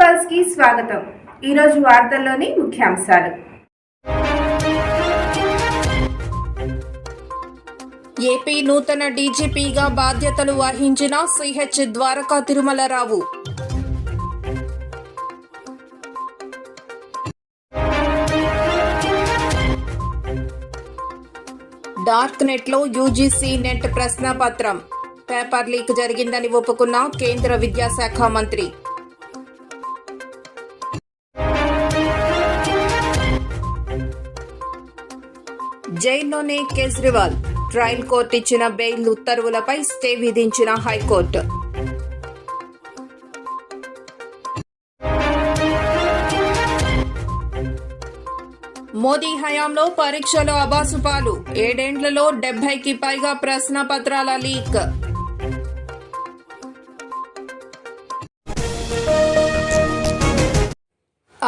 పల్స్కి స్వాగతం. ఈరోజు వార్తల్లోని ముఖ్యాంశాలు. ఏపీ నూతన డీజీపీగా బాధ్యతలు వహించిన సిహెచ్ ద్వారకా తిరుమలరావు. డార్క్ నెట్లో యూజీసీ నెట్ ప్రశ్నపత్రం. పేపర్ లీక్ జరిగిందని ఒప్పుకున్న కేంద్ర విద్యాశాఖ మంత్రి. జైల్లోనే కేజ్రీవాల్. ట్రయల్ కోర్టు ఇచ్చిన బెయిల్ ఉత్తర్వులపై స్టే విధించిన హైకోర్టు. మోదీ హయాంలో పరీక్షలు అబాసుపాలు. ఏడేండ్లలో డెబ్బైకి పైగా ప్రశ్న పత్రాల లీక్.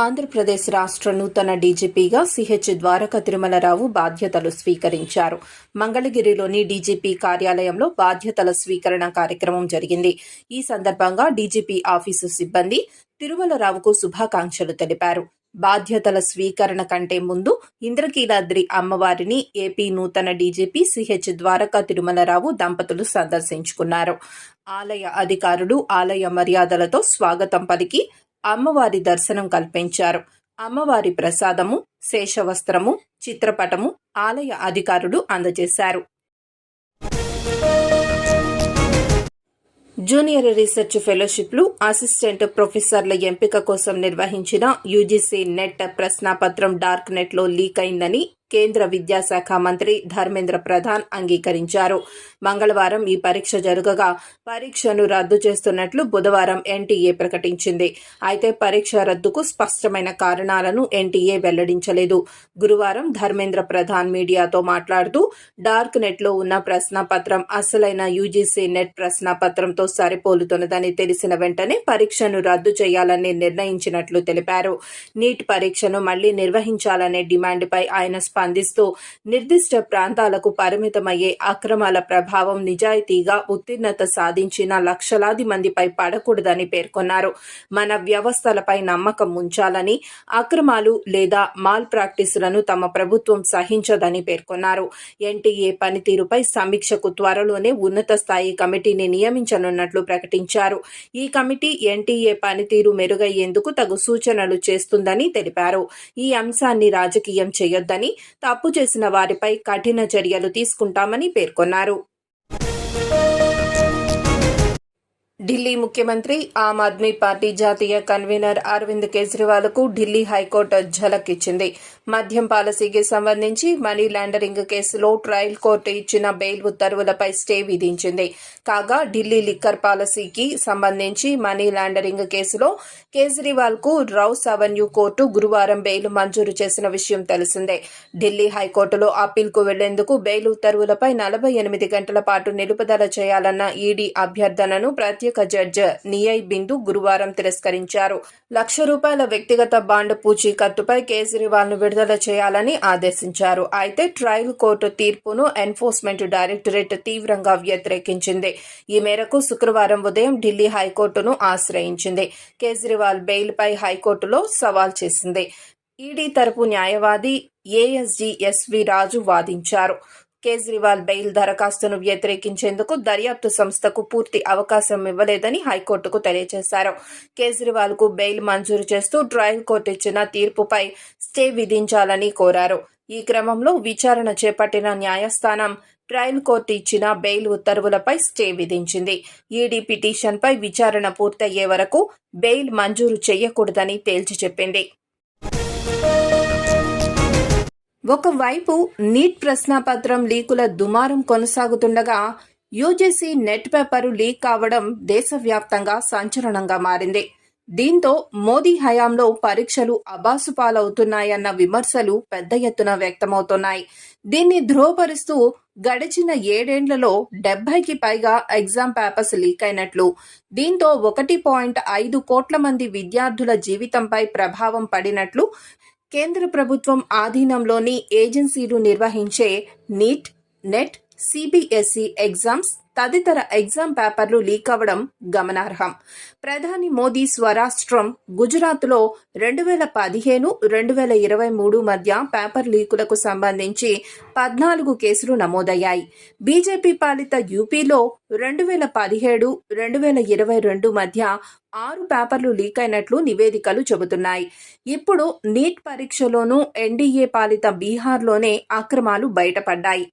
ఆంధ్రప్రదేశ్ రాష్ట్ర నూతన డీజీపీగా సిహెచ్ ద్వారక తిరుమలరావు బాధ్యతలు స్వీకరించారు. మంగళగిరిలోని డీజీపీ కార్యాలయంలో బాధ్యతల స్వీకరణ కార్యక్రమం జరిగింది. ఈ సందర్భంగా డీజీపీ ఆఫీసు సిబ్బంది తిరుమలరావుకు శుభాకాంక్షలు తెలిపారు. బాధ్యతల స్వీకరణ కంటే ముందు ఇంద్రకీలాద్రి అమ్మవారిని ఏపీ నూతన డీజీపీ సిహెచ్ ద్వారకా తిరుమలరావు దంపతులు సందర్శించుకున్నారు. ఆలయ అధికారులు ఆలయ మర్యాదలతో స్వాగతం పలికి అమ్మవారి దర్శనం కల్పించారు. అమ్మవారి ప్రసాదము శేషవస్త్రము చిత్రపటము ఆలయ అధికారులు అందజేశారు. జూనియర్ రీసెర్చ్ ఫెలోషిప్లు అసిస్టెంట్ ప్రొఫెసర్ల ఎంపిక కోసం నిర్వహించిన యూజీసీ నెట్ ప్రశ్నాపత్రం డార్క్ నెట్లో లీక్ అయిందని కేంద్ర విద్యాశాఖ మంత్రి ధర్మేంద్ర ప్రధాన్ అంగీకరించారు. మంగళవారం ఈ పరీక్ష జరగగా పరీక్షను రద్దు చేస్తున్నట్లు బుధవారం ఎన్టీఏ ప్రకటించింది. అయితే పరీక్ష రద్దుకు స్పష్టమైన కారణాలను ఎన్టీఏ వెల్లడించలేదు. గురువారం ధర్మేంద్ర ప్రధాన్ మీడియాతో మాట్లాడుతూ డార్క్ నెట్లో ఉన్న ప్రశ్నపత్రం అసలైన యూజీసీ నెట్ ప్రశ్నపత్రంతో సరిపోలుతున్నదని తెలిసిన వెంటనే పరీక్షను రద్దు చేయాలని నిర్ణయించినట్లు తెలిపారు. నీట్ పరీక్షను మళ్ళీ నిర్వహించాలనే డిమాండ్పై ఆయన స్పందిస్తూ నిర్దిష్ట ప్రాంతాలకు పరిమితమయ్యే అక్రమాల ప్రభావం నిజాయితీగా ఉత్తీర్ణత సాధించిన లక్షలాది మందిపై పడకూడదని పేర్కొన్నారు. మన వ్యవస్థలపై నమ్మకం ఉంచాలని అక్రమాలు లేదా మాల్ ప్రాక్టీసులను తమ ప్రభుత్వం సహించదని పేర్కొన్నారు. ఎన్టీఏ పనితీరుపై సమీక్షకు త్వరలోనే ఉన్నత స్థాయి కమిటీని నియమించనున్నట్లు ప్రకటించారు. ఈ కమిటీ ఎన్టీఏ పనితీరు మెరుగయ్యేందుకు తగు సూచనలు చేస్తుందని తెలిపారు. ఈ అంశాన్ని రాజకీయం చేయొద్దని తప్పు చేసిన వారిపై కఠిన చర్యలు తీసుకుంటామని పేర్కొన్నారు. ఢిల్లీ ముఖ్యమంత్రి ఆమ్ ఆద్మీ పార్టీ జాతీయ కన్వీనర్ అరవింద్ కేజ్రీవాల్కు ఢిల్లీ హైకోర్టు ఝలక్ ఇచ్చింది మద్యం పాలసీకి సంబంధించి మనీ లాండరింగ్ కేసులో ట్రయల్ కోర్టు ఇచ్చిన బెయిల్ ఉత్తర్వులపై స్టే విధించింది. కాగా ఢిల్లీ లిక్కర్ పాలసీకి సంబంధించి మనీ లాండరింగ్ కేసులో కేజ్రీవాల్కు రౌస్ అవెన్యూ కోర్టు గురువారం బెయిల్ మంజూరు చేసిన విషయం తెలిసిందే. ఢిల్లీ హైకోర్టులో అప్పీల్కు వెళ్ళేందుకు బెయిల్ ఉత్తర్వులపై నలభై ఎనిమిది గంటల పాటు నిలుపుదల చేయాలన్న ఈడీ అభ్యర్థనను ప్రత్యేక జడ్జి నియై బిందు గురువారం తిరస్కరించారు. లక్ష రూపాయల వ్యక్తిగత బాండ్ పూచీకత్తుపై కేజ్రీవాల్ను విడుదల చేయాలని ఆదేశించారు. అయితే ట్రయల్ కోర్టు తీర్పును ఎన్ఫోర్స్మెంట్ డైరెక్టరేట్ తీవ్రంగా వ్యతిరేకించింది. ఈ మేరకు శుక్రవారం ఉదయం ఢిల్లీ హైకోర్టును ఆశ్రయించింది. కేజ్రీవాల్ బెయిల్పై హైకోర్టులో సవాల్ చేసింది. ఈడీ తరపు న్యాయవాది ఏఎస్జి ఎస్వి రాజు వాదించారు. కేజ్రీవాల్ బెయిల్ దరఖాస్తును వ్యతిరేకించేందుకు దర్యాప్తు సంస్థకు పూర్తి అవకాశం ఇవ్వలేదని హైకోర్టుకు తెలియజేశారు. కేజ్రీవాల్కు బెయిల్ మంజూరు చేస్తూ ట్రయల్ కోర్టు ఇచ్చిన తీర్పుపై స్టే విధించాలని కోరారు. ఈ క్రమంలో విచారణ చేపట్టిన న్యాయస్థానం ట్రయల్ కోర్టు ఇచ్చిన బెయిల్ ఉత్తర్వులపై స్టే విధించింది. ఈడీ పిటిషన్పై విచారణ పూర్తయ్యే వరకు బెయిల్ మంజూరు చేయకూడదని తేల్చి చెప్పింది. ఒకవైపు నీట్ ప్రశ్నాపత్రం లీకుల దుమారం కొనసాగుతుండగా యూజీసీ నెట్ పేపర్ లీక్ కావడం దేశవ్యాప్తంగా సంచలనంగా మారింది. దీంతో మోదీ హయాంలో పరీక్షలు అబాసుపాలవుతున్నాయన్న విమర్శలు పెద్ద ఎత్తున వ్యక్తమవుతున్నాయి. దీన్ని ధృవపరుస్తూ గడిచిన ఏడేండ్లలో డెబ్బైకి పైగా ఎగ్జామ్ పేపర్స్ లీక్ అయినట్లు. దీంతో ఒకటి పాయింట్ ఐదు కోట్ల మంది విద్యార్థుల జీవితంపై ప్రభావం పడినట్లు కేంద్ర ప్రభుత్వం ఆధీనంలోని ఏజెన్సీలు నిర్వహించే నీట్ నెట్ సిబిఎస్ఈ ఎగ్జామ్స్ తదితర ఎగ్జామ్ పేపర్లు లీక్ అవ్వడం గమనార్హం. ప్రధాని మోదీ స్వరాష్ట్రం గుజరాత్లో రెండు వేల పదిహేను రెండు వేల ఇరవై మూడు మధ్య పేపర్ లీకులకు సంబంధించి పద్నాలుగు కేసులు నమోదయ్యాయి. బీజేపీ పాలిత యూపీలో రెండు వేల పదిహేడు రెండు వేల ఇరవై రెండు మధ్య ఆరు పేపర్లు లీక్ అయినట్లు నివేదికలు చెబుతున్నాయి. ఇప్పుడు నీట్ పరీక్షలోనూ ఎన్డీఏ పాలిత బీహార్లోనే అక్రమాలు బయటపడ్డాయి.